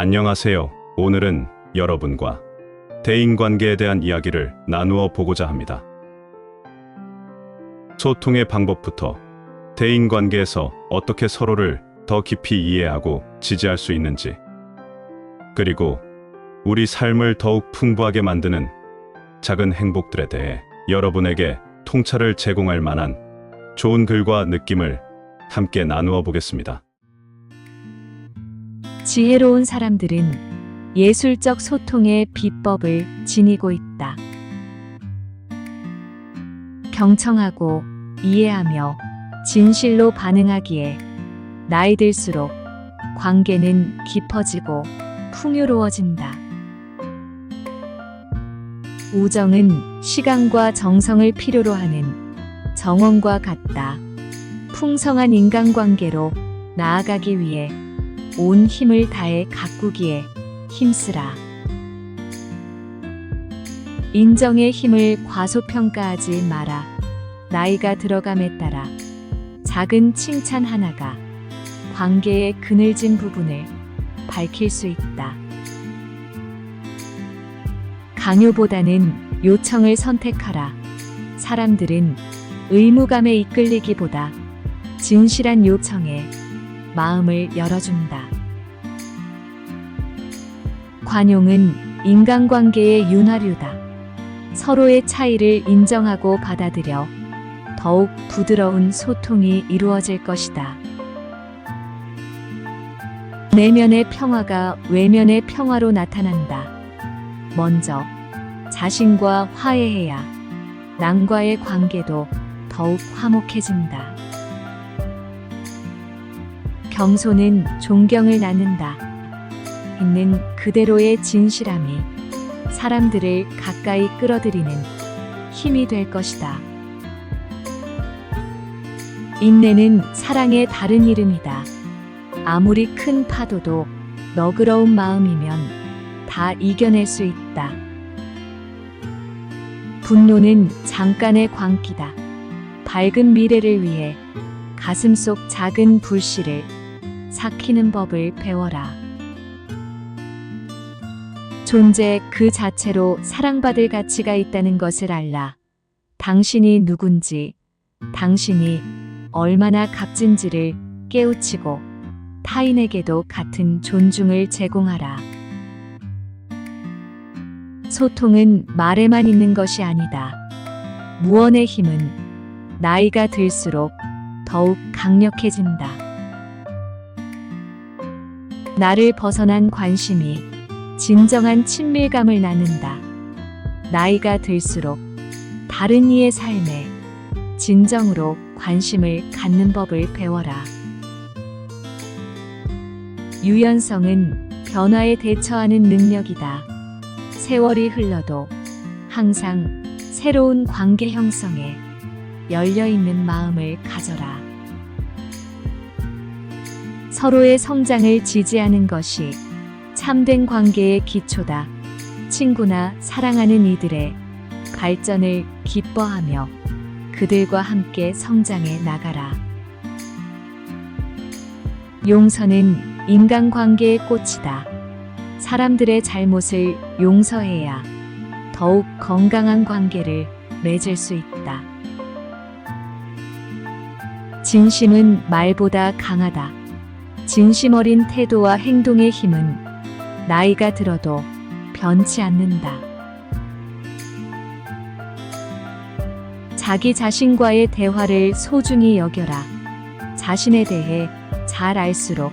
안녕하세요. 오늘은 여러분과 대인관계에 대한 이야기를 나누어 보고자 합니다. 소통의 방법부터 대인관계에서 어떻게 서로를 더 깊이 이해하고 지지할 수 있는지, 그리고 우리 삶을 더욱 풍부하게 만드는 작은 행복들에 대해 여러분에게 통찰을 제공할 만한 좋은 글과 느낌을 함께 나누어 보겠습니다. 지혜로운 사람들은 예술적 소통의 비법을 지니고 있다. 경청하고 이해하며 진실로 반응하기에 나이 들수록 관계는 깊어지고 풍요로워진다. 우정은 시간과 정성을 필요로 하는 정원과 같다. 풍성한 인간관계로 나아가기 위해 온 힘을 다해 가꾸기에 힘쓰라. 인정의 힘을 과소평가하지 마라. 나이가 들어감에 따라 작은 칭찬 하나가 관계의 그늘진 부분을 밝힐 수 있다. 강요보다는 요청을 선택하라. 사람들은 의무감에 이끌리기보다 진실한 요청에 마음을 열어준다. 관용은 인간관계의 윤활유다. 서로의 차이를 인정하고 받아들여 더욱 부드러운 소통이 이루어질 것이다. 내면의 평화가 외면의 평화로 나타난다. 먼저 자신과 화해해야 남과의 관계도 더욱 화목해진다. 경소는 존경을 낳는다. 있는 그대로의 진실함이 사람들을 가까이 끌어들이는 힘이 될 것이다. 인내는 사랑의 다른 이름이다. 아무리 큰 파도도 너그러운 마음이면 다 이겨낼 수 있다. 분노는 잠깐의 광기다. 밝은 미래를 위해 가슴 속 작은 불씨를 삭히는 법을 배워라. 존재 그 자체로 사랑받을 가치가 있다는 것을 알라. 당신이 누군지, 당신이 얼마나 값진지를 깨우치고 타인에게도 같은 존중을 제공하라. 소통은 말에만 있는 것이 아니다. 무언의 힘은 나이가 들수록 더욱 강력해진다. 나를 벗어난 관심이 진정한 친밀감을 낳는다. 나이가 들수록 다른 이의 삶에 진정으로 관심을 갖는 법을 배워라. 유연성은 변화에 대처하는 능력이다. 세월이 흘러도 항상 새로운 관계 형성에 열려 있는 마음을 가져라. 서로의 성장을 지지하는 것이 참된 관계의 기초다. 친구나 사랑하는 이들의 발전을 기뻐하며 그들과 함께 성장해 나가라. 용서는 인간관계의 꽃이다. 사람들의 잘못을 용서해야 더욱 건강한 관계를 맺을 수 있다. 진심은 말보다 강하다. 진심 어린 태도와 행동의 힘은 나이가 들어도 변치 않는다. 자기 자신과의 대화를 소중히 여겨라. 자신에 대해 잘 알수록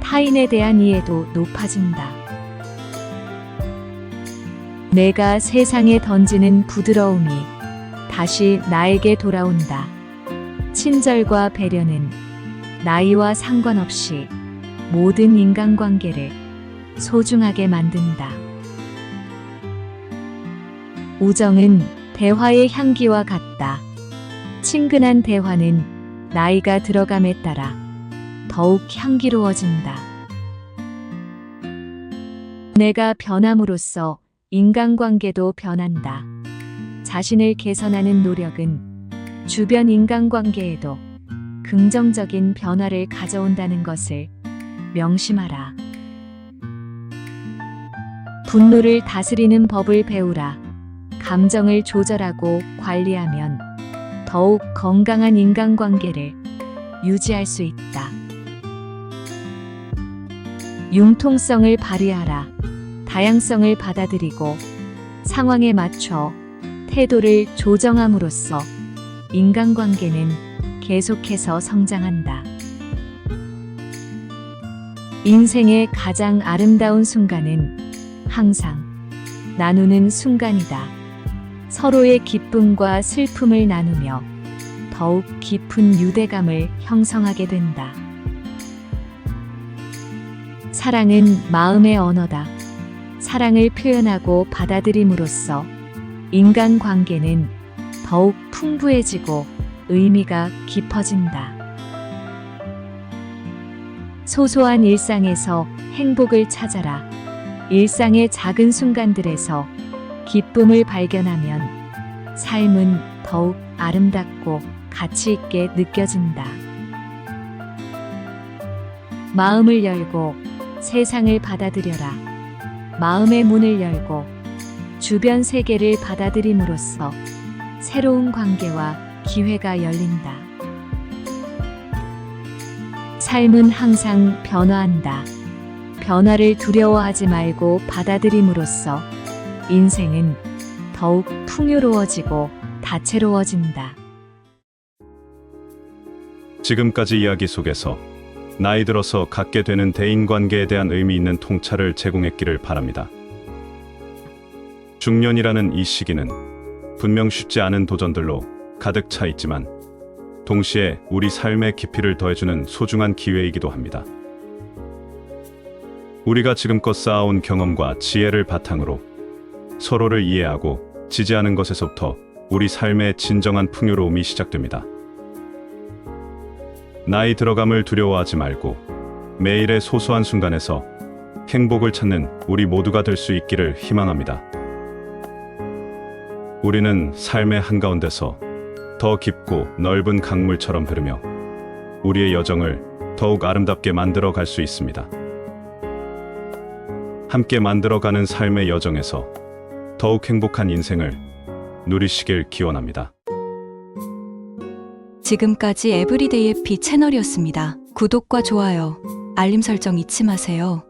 타인에 대한 이해도 높아진다. 내가 세상에 던지는 부드러움이 다시 나에게 돌아온다. 친절과 배려는 나이와 상관없이 모든 인간관계를 소중하게 만든다. 우정은 대화의 향기와 같다. 친근한 대화는 나이가 들어감에 따라 더욱 향기로워진다. 내가 변함으로써 인간관계도 변한다. 자신을 개선하는 노력은 주변 인간관계에도 긍정적인 변화를 가져온다는 것을 명심하라. 분노를 다스리는 법을 배우라. 감정을 조절하고 관리하면 더욱 건강한 인간관계를 유지할 수 있다. 융통성을 발휘하라. 다양성을 받아들이고 상황에 맞춰 태도를 조정함으로써 인간관계는 계속해서 성장한다. 인생의 가장 아름다운 순간은 항상 나누는 순간이다. 서로의 기쁨과 슬픔을 나누며 더욱 깊은 유대감을 형성하게 된다. 사랑은 마음의 언어다. 사랑을 표현하고 받아들임으로써 인간 관계는 더욱 풍부해지고 의미가 깊어진다. 소소한 일상에서 행복을 찾아라. 일상의 작은 순간들에서 기쁨을 발견하면 삶은 더욱 아름답고 가치 있게 느껴진다. 마음을 열고 세상을 받아들여라. 마음의 문을 열고 주변 세계를 받아들임으로써 새로운 관계와 기회가 열린다. 삶은 항상 변화한다. 변화를 두려워하지 말고 받아들임으로써 인생은 더욱 풍요로워지고 다채로워진다. 지금까지 이야기 속에서 나이 들어서 갖게 되는 대인 관계에 대한 의미 있는 통찰을 제공했기를 바랍니다. 중년이라는 이 시기는 분명 쉽지 않은 도전들로 가득 차 있지만 동시에 우리 삶의 깊이를 더해주는 소중한 기회이기도 합니다. 우리가 지금껏 쌓아온 경험과 지혜를 바탕으로 서로를 이해하고 지지하는 것에서부터 우리 삶의 진정한 풍요로움이 시작됩니다. 나이 들어감을 두려워하지 말고 매일의 소소한 순간에서 행복을 찾는 우리 모두가 될 수 있기를 희망합니다. 우리는 삶의 한가운데서 더 깊고 넓은 강물처럼 흐르며 우리의 여정을 더욱 아름답게 만들어 갈 수 있습니다. 함께 만들어가는 삶의 여정에서 더욱 행복한 인생을 누리시길 기원합니다. 지금까지 에브리데이 해피 채널이었습니다. 구독과 좋아요, 알림 설정 잊지 마세요.